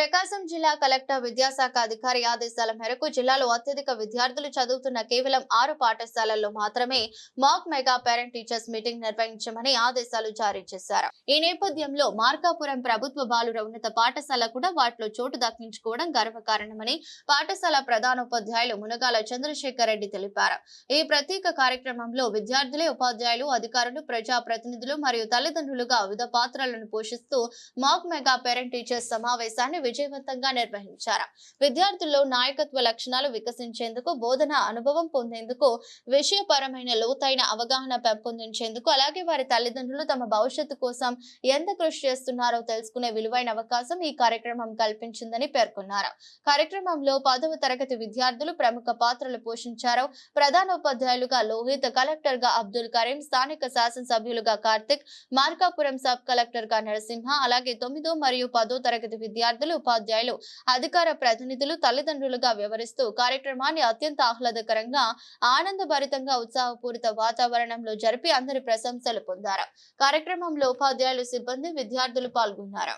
ప్రకాశం జిల్లా కలెక్టర్ విద్యాశాఖ అధికారి ఆదేశాల మేరకు జిల్లాలో అత్యధిక విద్యార్థులు చదువుతున్న కేవలం ఆరు పాఠశాలల్లో మాత్రమే mock mega parent teachers meeting నిర్వహించమని ఆదేశాలు జారీ చేశారు. ఈ నేపథ్యంలో మార్కాపురం ప్రభుత్వ బాలుర ఉన్నత పాఠశాల కూడా వాటిలో చోటు దక్కించుకోవడం గర్వకారణమని పాఠశాల ప్రధానోపాధ్యాయులు మునగాల చంద్రశేఖర్ రెడ్డి తెలిపారు. ఈ ప్రత్యేక కార్యక్రమంలో విద్యార్థులే ఉపాధ్యాయులు అధికారులు ప్రజా ప్రతినిధులు మరియు తల్లిదండ్రులుగా వివిధ పాత్రలను పోషిస్తూ మాక్ మెగా పేరెంట్ టీచర్స్ సమావేశాన్ని విజయవంతంగా నిర్వహించారు. విద్యార్థుల్లో నాయకత్వ లక్షణాలు వికసించేందుకు బోధన అనుభవం పొందేందుకు విషయపరమైన లోతైన అవగాహన పెంపొందించేందుకు అలాగే వారి తల్లిదండ్రులు తమ భవిష్యత్తు కోసం ఎంత కృషి చేస్తున్నారో తెలుసుకునే విలువైన అవకాశం ఈ కార్యక్రమం కల్పించిందని పేర్కొన్నారు. కార్యక్రమంలో పదవ తరగతి విద్యార్థులు ప్రముఖ పాత్రలు పోషించారు. ప్రధానోపాధ్యాయులుగా లోహిత్ కలెక్టర్గా అబ్దుల్ కరీం స్థానిక శాసనసభ్యులుగా కార్తిక్ మార్కాపురం సబ్ కలెక్టర్గా నరసింహ అలాగే తొమ్మిదో మరియు పదో తరగతి విద్యార్థులు ఉపాధ్యాయులు అధికార ప్రతినిధులు తల్లిదండ్రులుగా వ్యవహరిస్తూ కార్యక్రమాన్ని అత్యంత ఆహ్లాదకరంగా ఆనందభరితంగా ఉత్సాహపూరిత వాతావరణంలో జరిపి అందరి ప్రశంసలు పొందారు. కార్యక్రమంలో ఉపాధ్యాయులు సిబ్బంది విద్యార్థులు పాల్గొన్నారు.